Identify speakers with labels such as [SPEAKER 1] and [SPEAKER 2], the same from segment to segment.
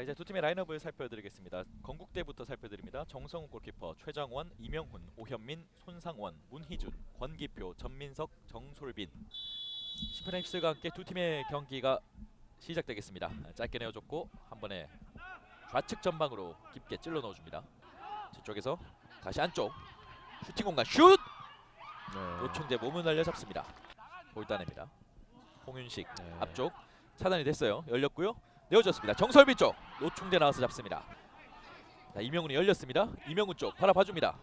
[SPEAKER 1] 자 이제 두 팀의 라인업을 살펴드리겠습니다. 건국대부터 살펴드립니다. 정성우 골키퍼, 최정원, 이명훈, 오현민, 손상원, 문희준, 권기표, 전민석, 정솔빈. 휩쓸과 함께 두 팀의 경기가 시작되겠습니다. 짧게 내어줬고 한 번에 좌측 전방으로 깊게 찔러 넣어줍니다. 저쪽에서 다시 안쪽 슈팅 공간 슛!
[SPEAKER 2] 네.
[SPEAKER 1] 노총재 몸을 날려 잡습니다. 볼따냅니다. 홍윤식
[SPEAKER 2] 네.
[SPEAKER 1] 앞쪽 차단이 됐어요. 열렸고요. 내어졌습니다. 정설빈 쪽 노총재 나와서 잡습니다. 자, 이명훈이 열렸습니다. 이명훈 쪽 바라봐줍니다.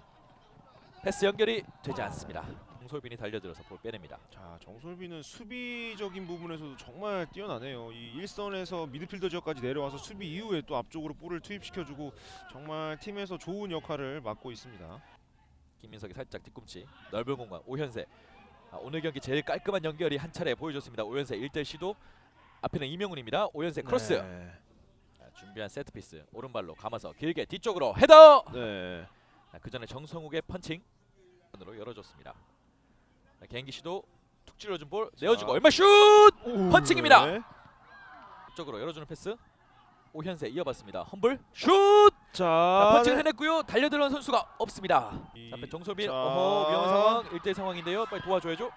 [SPEAKER 1] 패스 연결이 되지 않습니다. 정설빈이 달려들어서 볼 빼냅니다.
[SPEAKER 2] 자 정솔빈은 수비적인 부분에서도 정말 뛰어나네요. 이 일선에서 미드필더 지역까지 내려와서 수비 이후에 또 앞쪽으로 볼을 투입시켜주고 정말 팀에서 좋은 역할을 맡고 있습니다.
[SPEAKER 1] 김민석이 살짝 뒤꿈치 넓은 공간 오현세 아, 오늘 경기 제일 깔끔한 연결이 한 차례 보여줬습니다. 오현세 1대1 시도 앞에는 이명훈입니다. 오현세 크로스
[SPEAKER 2] 네.
[SPEAKER 1] 자, 준비한 세트 피스 오른발로 감아서 길게 뒤쪽으로 헤더
[SPEAKER 2] 네.
[SPEAKER 1] 자, 그 전에 정성욱의 펀칭 으로 열어줬습니다. 자, 개인기 시도 툭 찔러준 볼 내어주고 얼마 슛
[SPEAKER 2] 오,
[SPEAKER 1] 펀칭입니다.
[SPEAKER 2] 네.
[SPEAKER 1] 쪽으로 열어주는 패스 오현세 이어봤습니다. 험블 슛 자,
[SPEAKER 2] 자,
[SPEAKER 1] 펀칭을 해냈고요. 달려들어온 선수가 없습니다.
[SPEAKER 2] 이-
[SPEAKER 1] 자, 앞에 정솔빈
[SPEAKER 2] 자.
[SPEAKER 1] 어허 위험한 상황 1대1 상황인데요. 빨리 도와줘야죠.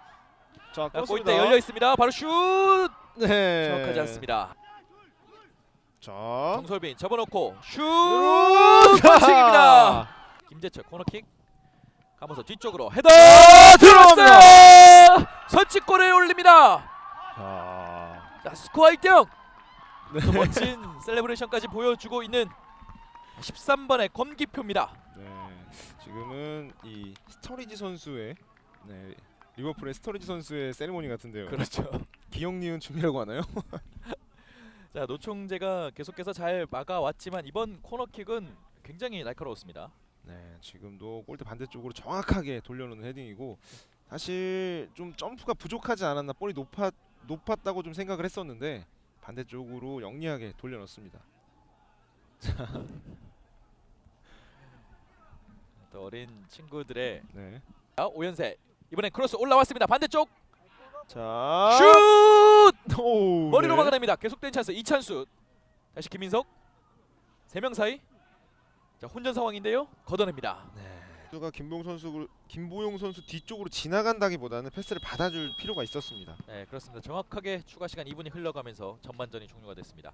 [SPEAKER 2] 자,
[SPEAKER 1] 자, 골대. 열려 있습니다. 바로 슛
[SPEAKER 2] 네.
[SPEAKER 1] 정확하지 않습니다.
[SPEAKER 2] 자,
[SPEAKER 1] 정솔빈 접어놓고 슛
[SPEAKER 2] 슛!
[SPEAKER 1] 펀칭입니다. 김재철 코너킥 감아서 뒤쪽으로 헤더
[SPEAKER 2] 들어갑니다.
[SPEAKER 1] 들어갔어요. 선취골을 올립니다.
[SPEAKER 2] 자,
[SPEAKER 1] 자 스코어 1등
[SPEAKER 2] 네.
[SPEAKER 1] 그 멋진 셀레브레이션까지 보여주고 있는 13번의 검기표입니다.
[SPEAKER 2] 네. 지금은 이 스터리지 선수의 네. 리버풀의 스터리지 선수의 세리머니 같은데요.
[SPEAKER 1] 그렇죠.
[SPEAKER 2] 기억 니은 춤이라고 하나요?
[SPEAKER 1] 자 노총재가 계속해서 잘 막아왔지만 이번 코너킥은 굉장히 날카로웠습니다.
[SPEAKER 2] 네, 지금도 골대 반대쪽으로 정확하게 돌려놓는 헤딩이고 사실 좀 점프가 부족하지 않았나 볼이 높았 높았다고 좀 생각을 했었는데 반대쪽으로 영리하게 돌려놓습니다.
[SPEAKER 1] 또 어린 친구들의
[SPEAKER 2] 네.
[SPEAKER 1] 자, 오연세 이번엔 크로스 올라왔습니다. 반대쪽
[SPEAKER 2] 자,
[SPEAKER 1] 슛
[SPEAKER 2] 오,
[SPEAKER 1] 머리로
[SPEAKER 2] 네.
[SPEAKER 1] 막아냅니다. 계속된 찬스 이찬수 다시 김민석 세 명 사이 자 혼전 상황인데요 걷어냅니다.
[SPEAKER 2] 선수가 김보용 선수 김보용 선수 뒤쪽으로 지나간다기보다는 패스를 받아줄 필요가 있었습니다.
[SPEAKER 1] 네 그렇습니다. 정확하게 추가 시간 2분이 흘러가면서 전반전이 종료가 됐습니다.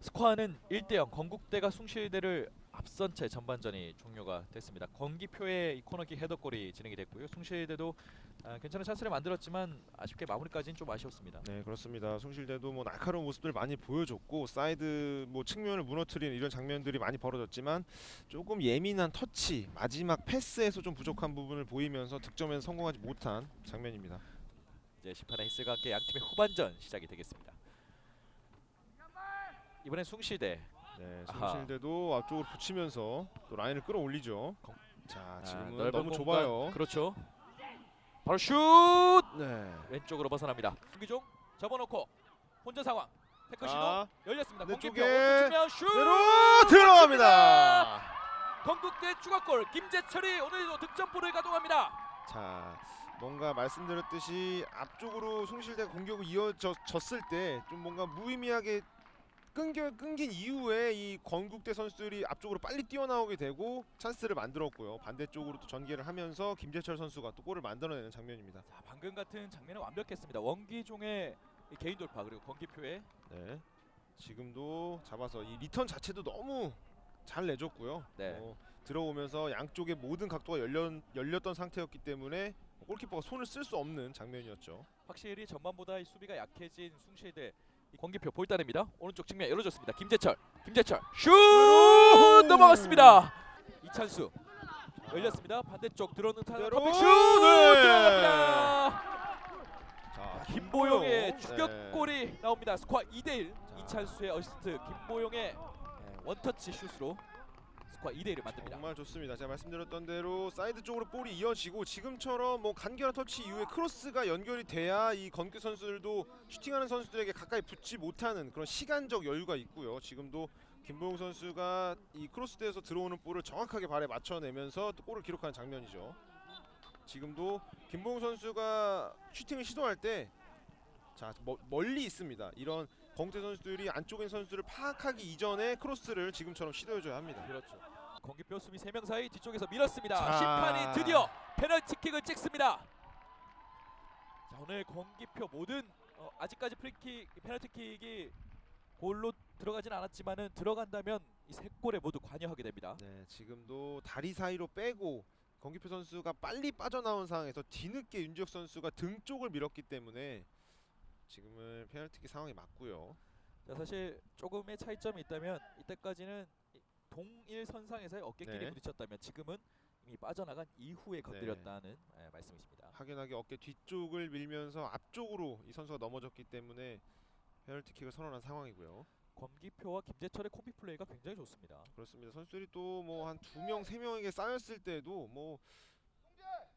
[SPEAKER 1] 스코어는 1대0 건국대가 숭실대를 앞선 채 전반전이 종료가 됐습니다. 건기표의 이 코너킥 헤더골이 진행이 됐고요. 숭실대도 아, 괜찮은 찬스를 만들었지만 아쉽게 마무리까지는 좀 아쉬웠습니다.
[SPEAKER 2] 네 그렇습니다. 숭실대도 뭐 날카로운 모습들 많이 보여줬고 사이드 뭐 측면을 무너뜨리는 이런 장면들이 많이 벌어졌지만 조금 예민한 터치 마지막 패스에서 좀 부족한 부분을 보이면서 득점에 성공하지 못한 장면입니다.
[SPEAKER 1] 이제 심판의 히스가 함께 양 팀의 후반전 시작이 되겠습니다. 이번엔 숭실대
[SPEAKER 2] 네
[SPEAKER 1] 아하.
[SPEAKER 2] 숭실대도 앞쪽으로 붙이면서 또 라인을 끌어올리죠. 자
[SPEAKER 1] 아,
[SPEAKER 2] 지금은
[SPEAKER 1] 넓은
[SPEAKER 2] 너무
[SPEAKER 1] 공간.
[SPEAKER 2] 좁아요.
[SPEAKER 1] 그렇죠. 바로 슛
[SPEAKER 2] 네.
[SPEAKER 1] 왼쪽으로 벗어납니다. 경기중 접어놓고 혼자 상황 태클 시도
[SPEAKER 2] 자
[SPEAKER 1] 열렸습니다.
[SPEAKER 2] 내
[SPEAKER 1] 공격표
[SPEAKER 2] 쪽에
[SPEAKER 1] 오른쪽 측면 슛
[SPEAKER 2] 대로 들어갑니다.
[SPEAKER 1] 건국대 추가골 김재철이 오늘도 득점포를 가동합니다.
[SPEAKER 2] 자 뭔가 말씀드렸듯이 앞쪽으로 숭실대 공격이 이어졌을 때 좀 뭔가 무의미하게 끊겨 끊긴 이후에 이 건국대 선수들이 앞쪽으로 빨리 뛰어나오게 되고 찬스를 만들었고요 반대쪽으로 또 전개를 하면서 김재철 선수가 또 골을 만들어내는 장면입니다.
[SPEAKER 1] 자, 방금 같은 장면은 완벽했습니다. 원기종의 이 개인 돌파 그리고 권기표의
[SPEAKER 2] 네 지금도 잡아서 이 리턴 자체도 너무 잘 내줬고요.
[SPEAKER 1] 네.
[SPEAKER 2] 어, 들어오면서 양쪽의 모든 각도가 열렸, 열렸던 상태였기 때문에 골키퍼가 손을 쓸 수 없는 장면이었죠.
[SPEAKER 1] 확실히 전반보다 이 수비가 약해진 숭실대 이 권기표 볼따냅니다. 오른쪽 측면 열어줬습니다. 김재철, 김재철 슛 넘어갔습니다. 이찬수 열렸습니다. 반대쪽 들어오는 타는
[SPEAKER 2] 그대로.
[SPEAKER 1] 슛
[SPEAKER 2] 네.
[SPEAKER 1] 들어갑니다.
[SPEAKER 2] 자,
[SPEAKER 1] 김보용의
[SPEAKER 2] 김보용.
[SPEAKER 1] 추격골이 나옵니다. 스코어 2대1
[SPEAKER 2] 자.
[SPEAKER 1] 이찬수의 어시스트 김보용의 네, 원터치 슛으로 스코어 2대1을 만듭니다.
[SPEAKER 2] 정말 좋습니다. 제가 말씀드렸던 대로 사이드 쪽으로 볼이 이어지고 지금처럼 뭐 간결한 터치 이후에 크로스가 연결이 돼야 이 건규 선수들도 슈팅하는 선수들에게 가까이 붙지 못하는 그런 시간적 여유가 있고요. 지금도 김보용 선수가 이 크로스대에서 들어오는 볼을 정확하게 발에 맞춰내면서 또 골을 기록하는 장면이죠. 지금도 김보용 선수가 슈팅을 시도할 때자 머, 멀리 있습니다. 이런 건국대 선수들이 있는 선수들을 파악하기 이전에 크로스를 지금처럼 시도해줘야 합니다.
[SPEAKER 1] 그렇죠. 공기표 수비 3명 사이 뒤쪽에서 밀었습니다.
[SPEAKER 2] 자.
[SPEAKER 1] 심판이 드디어 페널티킥을 찍습니다. 자 오늘 공기표 모든 어, 아직까지 프리킥 페널티킥이 골로 들어가진 않았지만은 들어간다면 이 세 골에 모두 관여하게 됩니다.
[SPEAKER 2] 네, 지금도 다리 사이로 빼고 건기표 선수가 빨리 빠져나온 상황에서 뒤늦게 윤지혁 선수가 등 쪽을 밀었기 때문에 지금은 페널티킥 상황이 맞고요.
[SPEAKER 1] 자 사실 조금의 차이점이 있다면 이때까지는 이 동일 선상에서의 어깨끼리
[SPEAKER 2] 네.
[SPEAKER 1] 부딪혔다면 지금은 이미 빠져나간 이후에 건드렸다는 예, 말씀이십니다.
[SPEAKER 2] 확연하게 어깨 뒤쪽을 밀면서 앞쪽으로 이 선수가 넘어졌기 때문에 페널티킥을 선언한 상황이고요.
[SPEAKER 1] 권기표와 김재철의 콤비 플레이가 굉장히 좋습니다.
[SPEAKER 2] 그렇습니다. 선수들이 또 뭐 한 두 명, 세 명에게 쌓였을 때도 뭐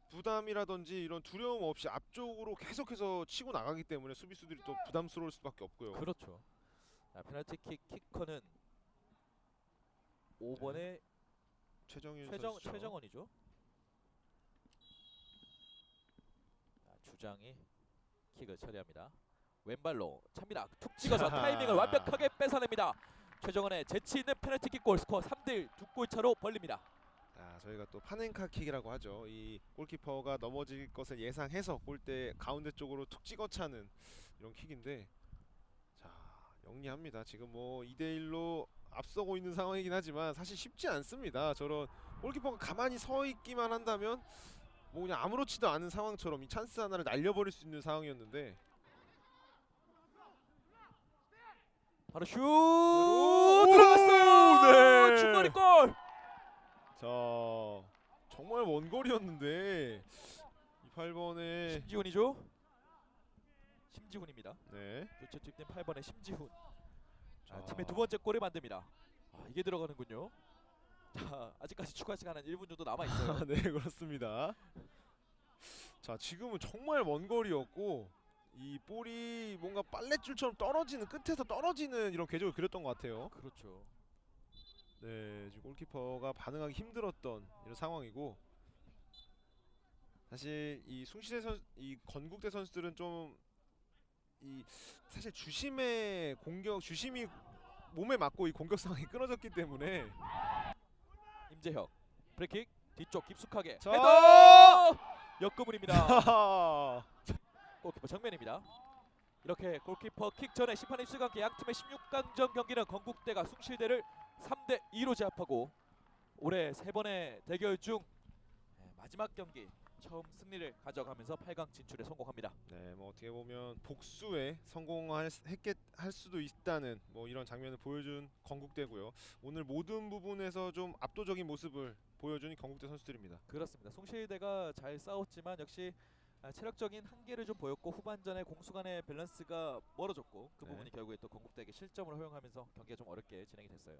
[SPEAKER 2] 부담이라든지 이런 두려움 없이 앞쪽으로 계속해서 치고 나가기 때문에 수비수들이 또 부담스러울 수밖에 없고요.
[SPEAKER 1] 그렇죠. 자, 페널티킥 키커는 5번의
[SPEAKER 2] 최정윤
[SPEAKER 1] 최정
[SPEAKER 2] 선수죠.
[SPEAKER 1] 최정원이죠. 자, 주장이 킥을 처리합니다. 왼발로 찹니다. 툭 찍어서
[SPEAKER 2] 자.
[SPEAKER 1] 타이밍을 완벽하게 뺏어냅니다. 최정원의 재치 있는 페널티킥 골 스코어 3대 1 두 골 차로 벌립니다.
[SPEAKER 2] 자, 저희가 또 파넨카 킥이라고 하죠. 이 골키퍼가 넘어질 것을 예상해서 골대 가운데 쪽으로 툭 찍어 차는 이런 킥인데 자, 영리합니다. 지금 뭐 2대 1로 앞서고 있는 상황이긴 하지만 사실 쉽지 않습니다. 저런 골키퍼가 가만히 서 있기만 한다면 뭐 그냥 아무렇지도 않은 상황처럼 이 찬스 하나를 날려버릴 수 있는 상황이었는데
[SPEAKER 1] 바로 슛
[SPEAKER 2] 오,
[SPEAKER 1] 들어갔어요.
[SPEAKER 2] 네.
[SPEAKER 1] 중거리 골.
[SPEAKER 2] 자 정말 먼 거리였는데 이 8번에
[SPEAKER 1] 심지훈이죠. 심지훈입니다.
[SPEAKER 2] 네.
[SPEAKER 1] 교체 투입된 8번의 심지훈. 자,
[SPEAKER 2] 자.
[SPEAKER 1] 팀의 두 번째 골을 만듭니다. 아, 이게 들어가는군요. 자, 아직까지 추가 시간 한 1분 정도 남아 있어요.
[SPEAKER 2] 아, 네 그렇습니다. 자 지금은 정말 먼 거리였고 이 볼이 뭔가 빨랫줄처럼 떨어지는 끝에서 떨어지는 이런 궤적을 그렸던 것 같아요.
[SPEAKER 1] 그렇죠.
[SPEAKER 2] 네 지금 골키퍼가 반응하기 힘들었던 이런 상황이고 사실 이 숭실의 선이 건국대 선수들은 좀 이 사실 주심의 공격 주심이 몸에 맞고 이 공격 상황이 끊어졌기 때문에
[SPEAKER 1] 임재혁 브레이킥 뒤쪽 깊숙하게
[SPEAKER 2] 자!
[SPEAKER 1] 헤더 역금문입니다.
[SPEAKER 2] 하하.
[SPEAKER 1] 골키퍼 정면입니다. 이렇게 골키퍼 킥 전에 심판 입수가 함께 양 팀의 16강전 경기는 건국대가 숭실대를 3대 2로 제압하고 올해 세 번의 대결 중 네, 마지막 경기 처음 승리를 가져가면서 8강 진출에 성공합니다.
[SPEAKER 2] 네, 뭐 어떻게 보면 복수에 성공할 수- 했겠 할 수도 있다는 뭐 이런 장면을 보여준 건국대고요. 오늘 모든 부분에서 좀 압도적인 모습을 보여준 이 건국대 선수들입니다.
[SPEAKER 1] 그렇습니다. 숭실대가 잘 싸웠지만 역시 아, 체력적인 한계를 좀 보였고 후반전에 공수 간의 밸런스가 멀어졌고 그
[SPEAKER 2] 네.
[SPEAKER 1] 부분이 결국에 또 건국대에게 실점을 허용하면서 경기가 좀 어렵게 진행이 됐어요.